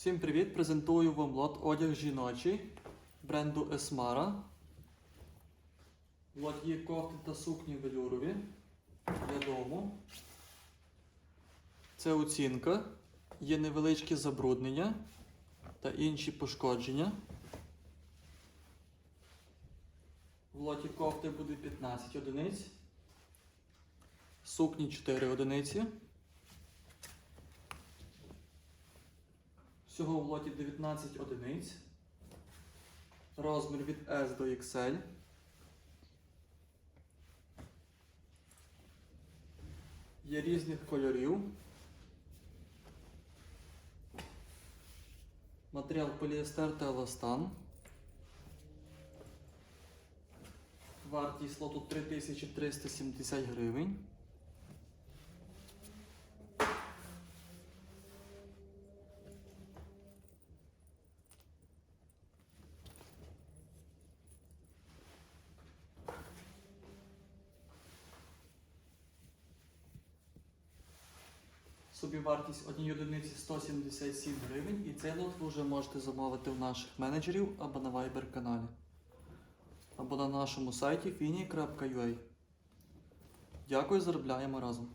Всім привіт! Презентую вам лот одяг жіночий бренду Esmara. В лоті є кофти та сукні велюрові для дому. Це оцінка. Є невеличкі забруднення та інші пошкодження. В лоті кофти буде 15 одиниць. Сукні 4 одиниці. Всього в лоті 19 одиниць. Розмір від S до XL. Є різних кольорів. Матеріал поліестер та еластан. Вартість лоту 3370 гривень. Собівартість однієї одиниці 177 гривень і цей лот ви вже можете замовити в наших менеджерів або на Viber каналі, або на нашому сайті fini.ua. Дякую, заробляємо разом.